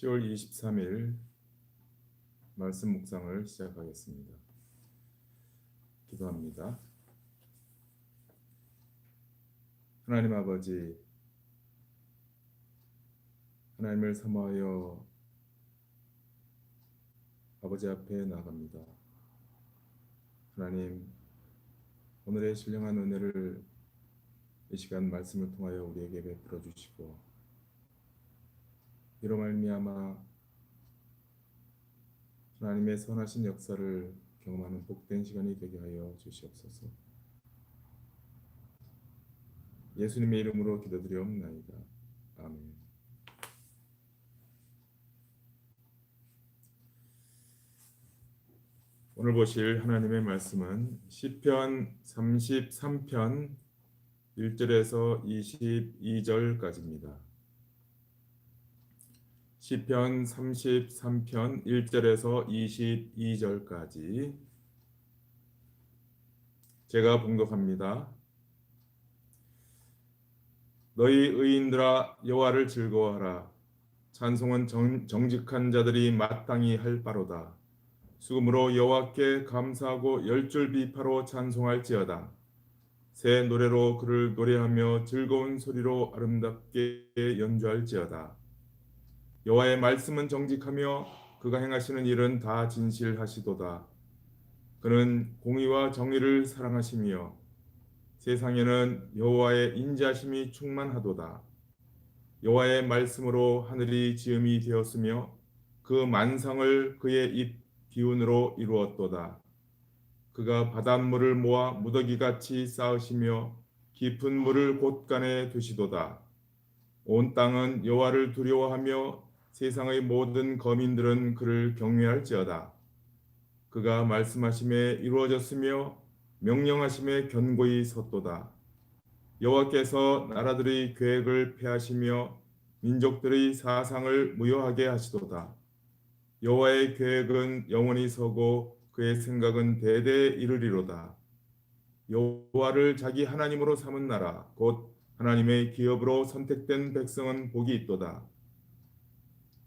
10월 23일 말씀 묵상을 시작하겠습니다. 기도합니다. 하나님 아버지, 하나님을 사모하여 아버지 앞에 나갑니다. 하나님, 오늘의 신령한 은혜를 이 시간 말씀을 통하여 우리에게 베풀어 주시고 이로 말미암아 하나님의 선하신 역사를 경험하는 복된 시간이 되게 하여 주시옵소서. 예수님의 이름으로 기도드리옵나이다. 아멘. 오늘 보실 하나님의 말씀은 시편 33편 1절에서 22절까지입니다. 시편 33편 1절에서 22절까지 제가 봉독합니다. 너희 의인들아 여호와를 즐거워하라. 찬송은 정, 정직한 자들이 마땅히 할 바로다. 수금으로 여호와께 감사하고 열줄 비파로 찬송할지어다. 새 노래로 그를 노래하며 즐거운 소리로 아름답게 연주할지어다 여호와의 말씀은 정직하며 그가 행하시는 일은 다 진실하시도다 그는 공의와 정의를 사랑하시며 세상에는 여호와의 인자심이 충만하도다. 여호와의 말씀으로 하늘이 지음이 되었으며 그 만상을 그의 입 기운으로 이루었도다. 그가 바닷물을 모아 무더기같이 쌓으시며 깊은 물을 곳간에 두시도다. 온 땅은 여호와를 두려워하며 세상의 모든 거민들은 그를 경외할지어다. 그가 말씀하심에 이루어졌으며 명령하심에 견고히 섰도다. 여호와께서 나라들의 계획을 폐하시며 민족들의 사상을 무효하게 하시도다. 여호와의 계획은 영원히 서고 그의 생각은 대대에 이르리로다. 여호와를 자기 하나님으로 삼은 나라 곧 하나님의 기업으로 선택된 백성은 복이 있도다.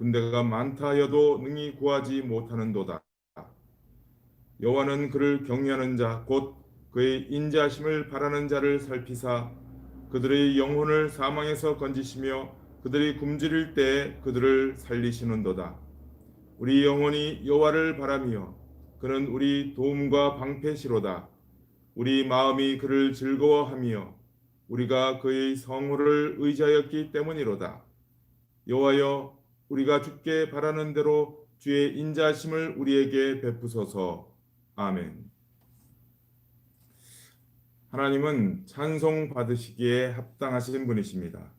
군대가 많다 하여도 능히 구하지 못하는도다. 여호와는 그를 경외하는 자 곧 그의 인자심을 바라는 자를 살피사 그들의 영혼을 사망에서 건지시며 그들이 굶주릴 때 그들을 살리시는도다. 우리 영혼이 여호와를 바라며 그는 우리 도움과 방패시로다. 우리 마음이 그를 즐거워하며 우리가 그의 성호를 의지하였기 때문이로다. 여호와여 우리가 주께 바라는 대로 주의 인자심을 우리에게 베푸소서. 아멘. 하나님은 찬송 받으시기에 합당하신 분이십니다.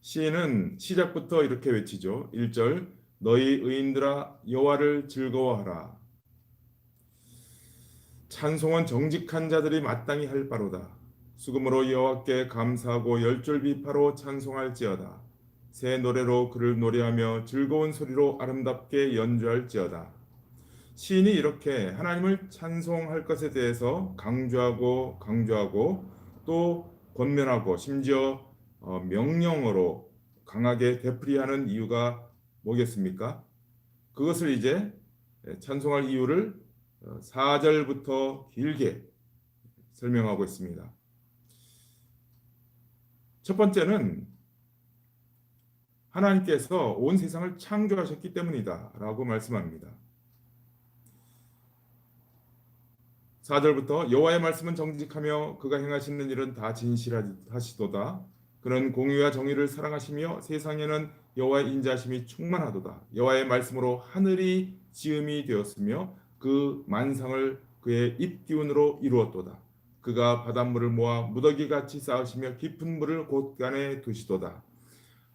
시인은 시작부터 이렇게 외치죠. 1절 너희 의인들아 여호와를 즐거워하라. 찬송은 정직한 자들이 마땅히 할 바로다. 수금으로 여호와께 감사하고 열줄 비파로 찬송할지어다. 새 노래로 그를 노래하며 즐거운 소리로 아름답게 연주할지어다. 시인이 이렇게 하나님을 찬송할 것에 대해서 강조하고 강조하고 또 권면하고 심지어 어, 명령어로 강하게 되풀이하는 이유가 뭐겠습니까? 그것을 이제 찬송할 이유를 4절부터 어, 길게 설명하고 있습니다. 첫 번째는 하나님께서 온 세상을 창조하셨기 때문이다 라고 말씀합니다. 4절부터 여호와의 말씀은 정직하며 그가 행하시는 일은 다 진실하시도다. 그는 공의와 정의를 사랑하시며 세상에는 여호와의 인자심이 충만하도다. 여호와의 말씀으로 하늘이 지음이 되었으며 그 만상을 그의 입 기운으로 이루었도다. 그가 바닷물을 모아 무더기 같이 쌓으시며 깊은 물을 곳간에 두시도다.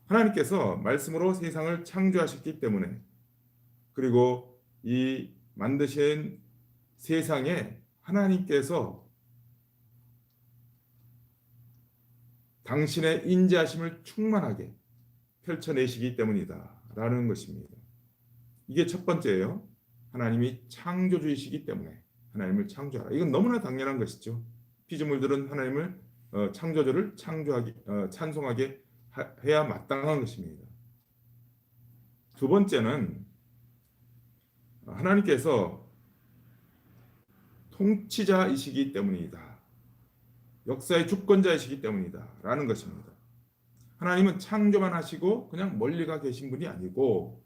하나님께서 말씀으로 세상을 창조하셨기 때문에 그리고 이 만드신 세상에 하나님께서 당신의 인자하심을 충만하게 펼쳐내시기 때문이다 라는 것입니다. 이게 첫 번째예요. 하나님이 창조주이시기 때문에 하나님을 창조하라. 이건 너무나 당연한 것이죠. 피조물들은 하나님을 어, 창조주를 창조하기 어, 찬송하게 하, 해야 마땅한 것입니다. 두 번째는 하나님께서 통치자이시기 때문이다. 역사의 주권자이시기 때문이다. 라는 것입니다. 하나님은 창조만 하시고 그냥 멀리 가 계신 분이 아니고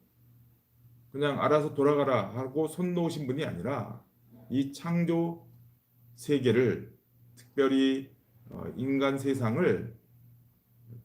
그냥 알아서 돌아가라 하고 손 놓으신 분이 아니라 이 창조 세계를 특별히 어, 인간 세상을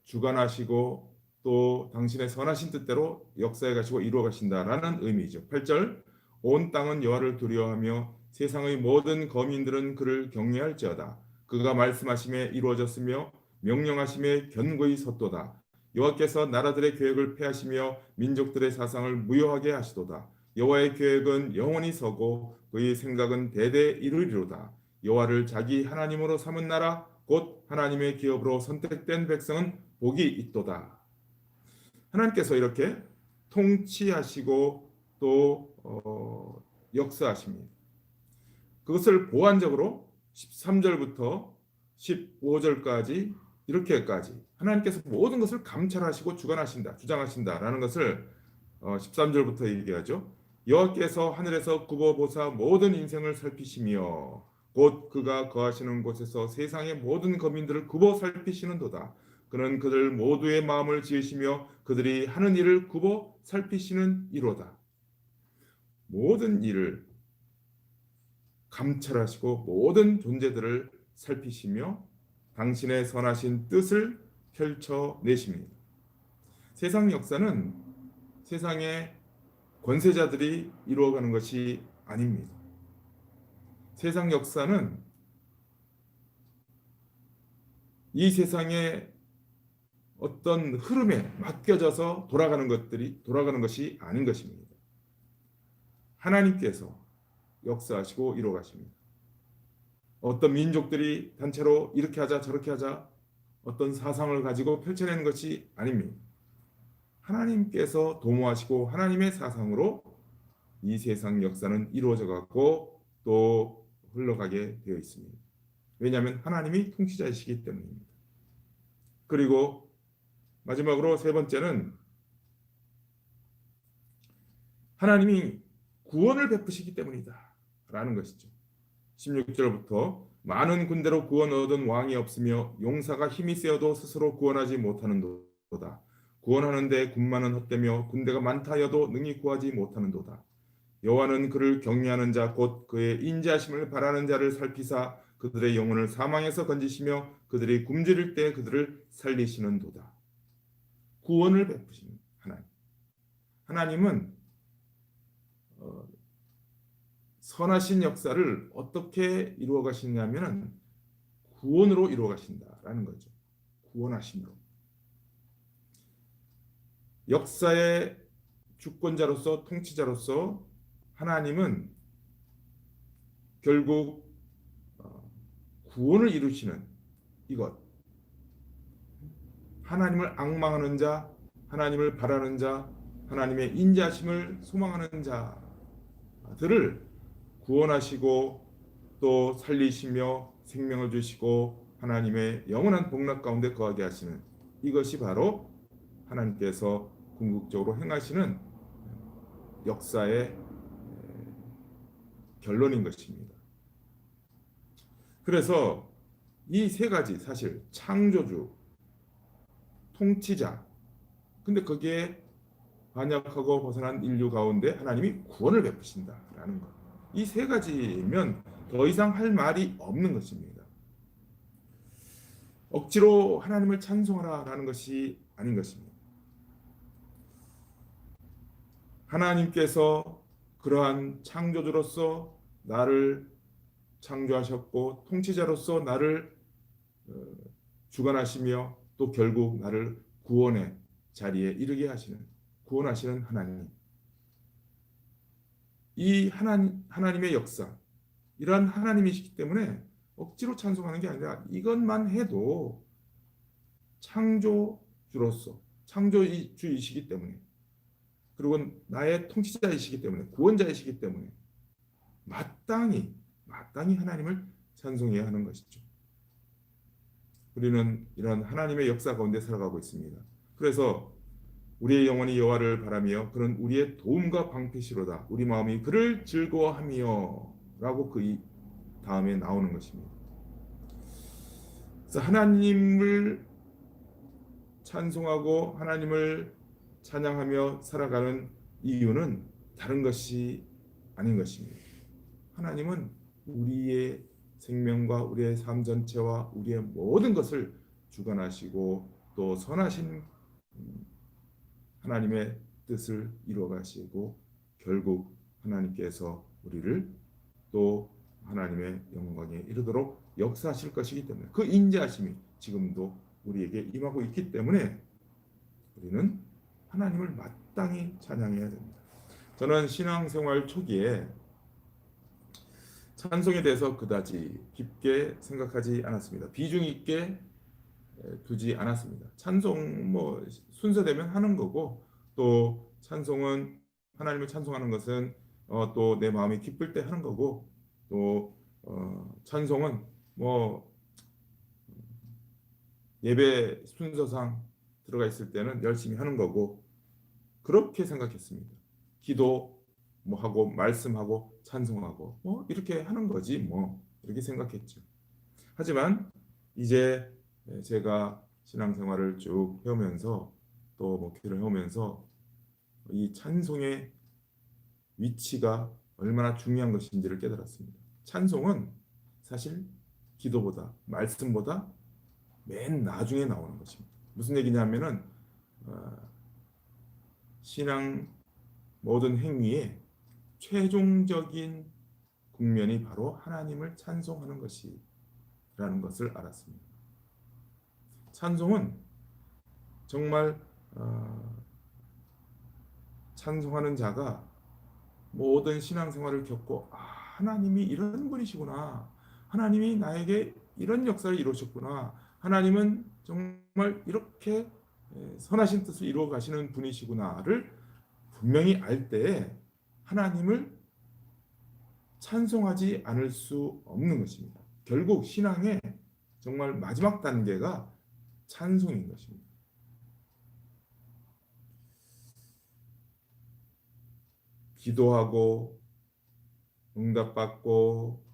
주관하시고 또 당신의 선하신 뜻대로 역사에 가시고 이루어 가신다라는 의미죠. 8절 온 땅은 여호와를 두려워하며 세상의 모든 거민들은 그를 경외할지어다. 그가 말씀하심에 이루어졌으며 명령하심에 견고히 섰도다. 여호와께서 나라들의 계획을 폐하시며 민족들의 사상을 무효하게 하시도다. 여호와의 계획은 영원히 서고 그의 생각은 대대 이루리로다. 여호와를 자기 하나님으로 삼은 나라 곧 하나님의 기업으로 선택된 백성은 복이 있도다. 하나님께서 이렇게 통치하시고 또 어, 역사하십니다. 그것을 보완적으로 13절부터 15절까지 이렇게까지 하나님께서 모든 것을 감찰하시고 주관하신다, 주장하신다라는 것을 어, 13절부터 얘기하죠. 여호와께서 하늘에서 굽어보사 모든 인생을 살피시며 곧 그가 거하시는 곳에서 세상의 모든 거민들을 굽어 살피시는도다. 그는 그들 모두의 마음을 지으시며 그들이 하는 일을 굽어 살피시는 이로다. 모든 일을 감찰하시고 모든 존재들을 살피시며 당신의 선하신 뜻을 펼쳐내십니다. 세상 역사는 세상의 권세자들이 이루어가는 것이 아닙니다. 세상 역사는 이 세상의 어떤 흐름에 맡겨져서 돌아가는 것들이 돌아가는 것이 아닌 것입니다. 하나님께서 역사하시고 이루어 가십니다. 어떤 민족들이 단체로 이렇게 하자 저렇게 하자 어떤 사상을 가지고 펼쳐내는 것이 아닙니다. 하나님께서 도모하시고 하나님의 사상으로 이 세상 역사는 이루어져 갖고 또 흘러가게 되어 있습니다. 왜냐하면 하나님이 통치자이시기 때문입니다. 그리고 마지막으로 세 번째는 하나님이 구원을 베푸시기 때문이다. 라는 것이죠. 16절부터 많은 군대로 구원 얻은 왕이 없으며 용사가 힘이 세어도 스스로 구원하지 못하는 도다. 구원하는데 군만은 헛되며 군대가 많다 하여도 능히 구하지 못하는 도다. 여호와는 그를 경외하는 자 곧 그의 인자하심을 바라는 자를 살피사 그들의 영혼을 사망에서 건지시며 그들이 굶주릴 때 그들을 살리시는 도다. 구원을 베푸시는 하나님. 하나님은 어, 선하신 역사를 어떻게 이루어 가시냐면은 구원으로 이루어 가신다라는 거죠. 구원하심으로. 역사의 주권자로서 통치자로서 하나님은 결국 어, 구원을 이루시는 이것. 하나님을 악망하는 자, 하나님을 바라는 자, 하나님의 인자심을 소망하는 자들을 구원하시고 또 살리시며 생명을 주시고 하나님의 영원한 복락 가운데 거하게 하시는 이것이 바로 하나님께서 궁극적으로 행하시는 역사의 결론인 것입니다. 그래서 이 세 가지 사실 창조주, 통치자, 근데 거기에 반역하고 벗어난 인류 가운데 하나님이 구원을 베푸신다라는 것. 이 세 가지면 더 이상 할 말이 없는 것입니다. 억지로 하나님을 찬송하라라는 것이 아닌 것입니다. 하나님께서 그러한 창조주로서 나를 창조하셨고 통치자로서 나를 어, 주관하시며 또 결국 나를 구원의 자리에 이르게 하시는 구원하시는 하나님. 이 하나님 하나님의 역사 이러한 하나님이시기 때문에 억지로 찬송하는 게 아니라 이것만 해도 창조주로서 창조주이시기 때문에 그리고 나의 통치자이시기 때문에 구원자이시기 때문에 마땅히 마땅히 하나님을 찬송해야 하는 것이죠. 우리는 이런 하나님의 역사 가운데 살아가고 있습니다. 그래서 우리의 영혼이 여호와를 바라며 그는 우리의 도움과 방패시로다. 우리 마음이 그를 즐거워하며라고 그 이- 다음에 나오는 것입니다. 그래서 하나님을 찬송하고 하나님을 찬양하며 살아가는 이유는 다른 것이 아닌 것입니다. 하나님은 우리의 생명과 우리의 삶 전체와 우리의 모든 것을 주관하시고 또 선하신 음, 하나님의 뜻을 이루어 가시고 결국 하나님께서 우리를 또 하나님의 영광에 이르도록 역사하실 것이기 때문에 그 인자하심이 지금도 우리에게 임하고 있기 때문에 우리는 하나님을 마땅히 찬양해야 됩니다. 저는 신앙생활 초기에 찬송에 대해서 그다지 깊게 생각하지 않았습니다. 비중 있게 두지 않았습니다. 찬송 뭐 순서되면 하는 거고 또 찬송은 하나님을 찬송하는 것은 어, 또 내 마음이 기쁠 때 하는 거고 또 어, 찬송은 뭐 예배 순서상 들어가 있을 때는 열심히 하는 거고 그렇게 생각했습니다. 기도 뭐 하고 말씀하고 찬송하고 뭐 이렇게 하는 거지 뭐 이렇게 생각했죠. 하지만 이제 제가 신앙생활을 쭉 해오면서 또 목회를 해오면서 이 찬송의 위치가 얼마나 중요한 것인지를 깨달았습니다. 찬송은 사실 기도보다 말씀보다 맨 나중에 나오는 것입니다. 무슨 얘기냐면은 어, 신앙 모든 행위의 최종적인 국면이 바로 하나님을 찬송하는 것이라는 것을 알았습니다. 찬송은 정말 어, 찬송하는 자가 모든 신앙생활을 겪고 아, 하나님이 이런 분이시구나. 하나님이 나에게 이런 역사를 이루셨구나. 하나님은 정말 이렇게 선하신 뜻을 이루어 가시는 분이시구나를 분명히 알 때에 하나님을 찬송하지 않을 수 없는 것입니다. 결국 신앙의 정말 마지막 단계가 찬송인 것입니다. 기도하고 응답받고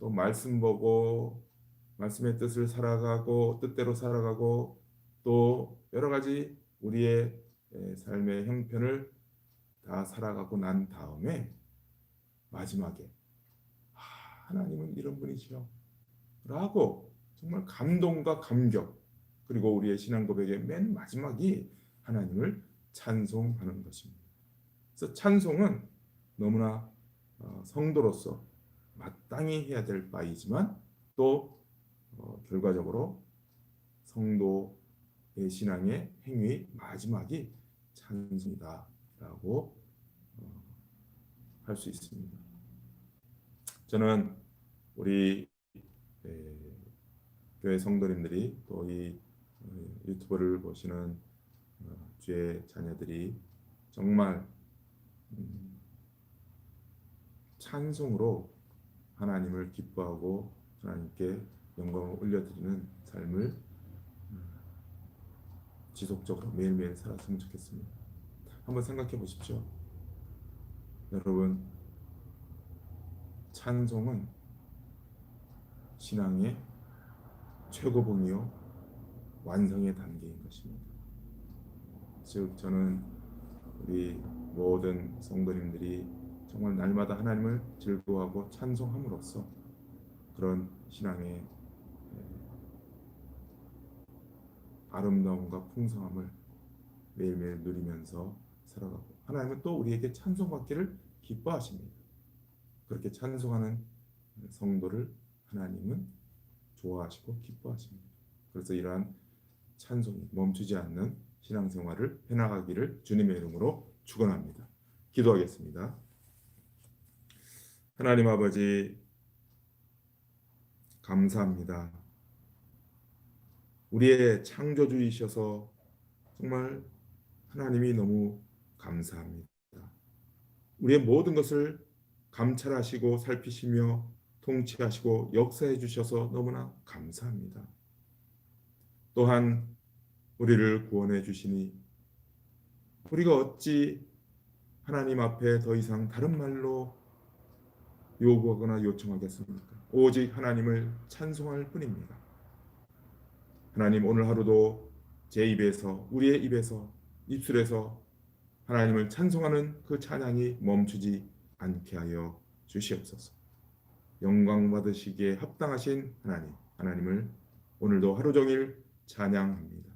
또 말씀 보고 말씀의 뜻을 살아가고 뜻대로 살아가고 또 여러 가지 우리의 삶의 형편을 다 살아가고 난 다음에 마지막에 아, 하나님은 이런 분이시여 라고 정말 감동과 감격 그리고 우리의 신앙 고백의 맨 마지막이 하나님을 찬송하는 것입니다. 그래서 찬송은 너무나 어, 성도로서 마땅히 해야 될 바이지만 또 어, 결과적으로 성도의 신앙의 행위 마지막이 찬송이다 라고 어, 할수 있습니다. 저는 우리 에, 교회 성도님들이 또 이 유튜브를 보시는 어, 주의 자녀들이 정말 음, 찬송으로 하나님을 기뻐하고 하나님께 영광을 올려드리는 삶을 음, 지속적으로 매일매일 살았으면 좋겠습니다. 한번 생각해 보십시오. 여러분, 찬송은 신앙의 최고봉이요 완성의 단계인 것입니다. 즉 저는 우리 모든 성도님들이 정말 날마다 하나님을 즐거워하고 찬송함으로써 그런 신앙의 아름다움과 풍성함을 매일매일 누리면서 살아가고 하나님은 또 우리에게 찬송받기를 기뻐하십니다. 그렇게 찬송하는 성도를 하나님은 좋아하시고 기뻐하십니다. 그래서 이러한 찬송이 멈추지 않는 신앙생활을 해나가기를 주님의 이름으로 축원합니다. 기도하겠습니다. 하나님 아버지 감사합니다. 우리의 창조주이셔서 정말 하나님이 너무 감사합니다. 우리의 모든 것을 감찰하시고 살피시며 통치하시고 역사해 주셔서 너무나 감사합니다. 또한 우리를 구원해 주시니 우리가 어찌 하나님 앞에 더 이상 다른 말로 요구하거나 요청하겠습니까? 오직 하나님을 찬송할 뿐입니다. 하나님 오늘 하루도 제 입에서 우리의 입에서 입술에서 하나님을 찬송하는 그 찬양이 멈추지 않게 하여 주시옵소서. 영광 받으시기에 합당하신 하나님, 하나님을 오늘도 하루 종일 찬양합니다.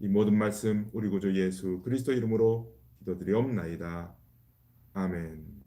이 모든 말씀 우리 구주 예수 그리스도 이름으로 기도드리옵나이다. 아멘.